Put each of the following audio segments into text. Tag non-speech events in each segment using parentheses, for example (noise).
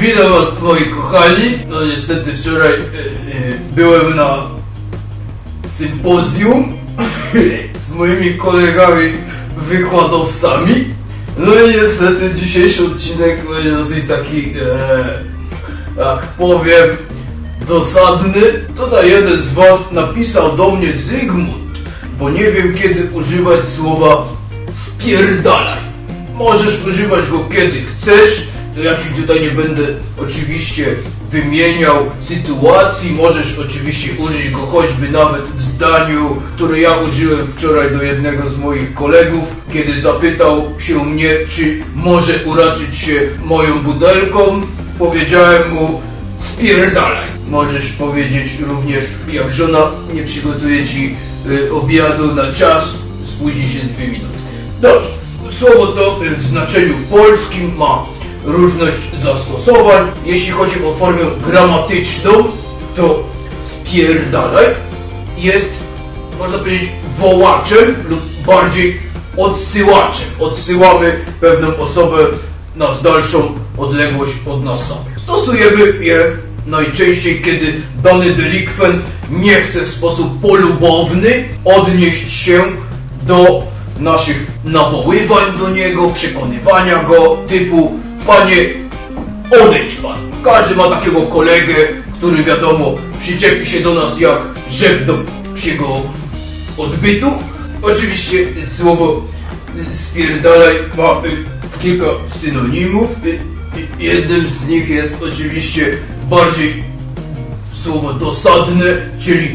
Witam was moi kochani. No niestety wczoraj e, e, byłem na sympozjum (laughs) z moimi kolegami wykładowcami. No i niestety dzisiejszy odcinek będzie dosyć taki, e, jak powiem, dosadny. Tutaj jeden z was napisał do mnie Zygmunt, bo nie wiem kiedy używać słowa spierdalaj. Możesz używać go kiedy chcesz, to ja ci tutaj nie będę oczywiście wymieniał sytuacji, możesz oczywiście użyć go choćby nawet w zdaniu, które ja użyłem wczoraj do jednego z moich kolegów, kiedy zapytał się mnie, czy może uraczyć się moją budelką, powiedziałem mu spierdalaj. Możesz powiedzieć również, jak żona nie przygotuje ci y, obiadu na czas, spóźni się dwie minuty. Dobrze, słowo to y, w znaczeniu polskim ma różność zastosowań. Jeśli chodzi o formę gramatyczną, to spierdalaj jest, można powiedzieć, wołaczem lub bardziej odsyłaczem. Odsyłamy pewną osobę na dalszą odległość od nas samych. Stosujemy je najczęściej, kiedy dany delikwent nie chce w sposób polubowny odnieść się do naszych nawoływań do niego, przekonywania go typu Panie, odejdź pan. Każdy ma takiego kolegę, który wiadomo przyczepi się do nas jak rzep do psiego odbytu. Oczywiście słowo y, spierdalaj ma y, kilka synonimów. Y, Jednym z nich jest oczywiście bardziej słowo dosadne, czyli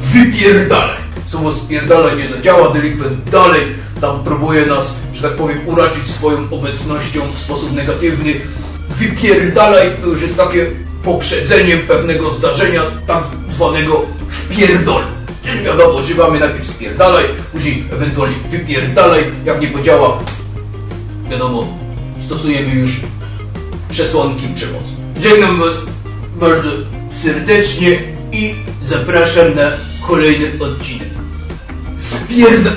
wypierdalaj. Słowo spierdalaj nie zadziała, delikwent dalej tam próbuje nas, że tak powiem, uraczyć swoją obecnością w sposób negatywny. Wypierdalaj to już jest takie poprzedzeniem pewnego zdarzenia, tak zwanego wpierdol. Czyli wiadomo, używamy najpierw spierdalaj, później ewentualnie wypierdalaj, jak nie podziała, wiadomo, stosujemy już przesłanki przemocy. Żegnam Was bardzo serdecznie i zapraszam na kolejny odcinek. Bir yerinde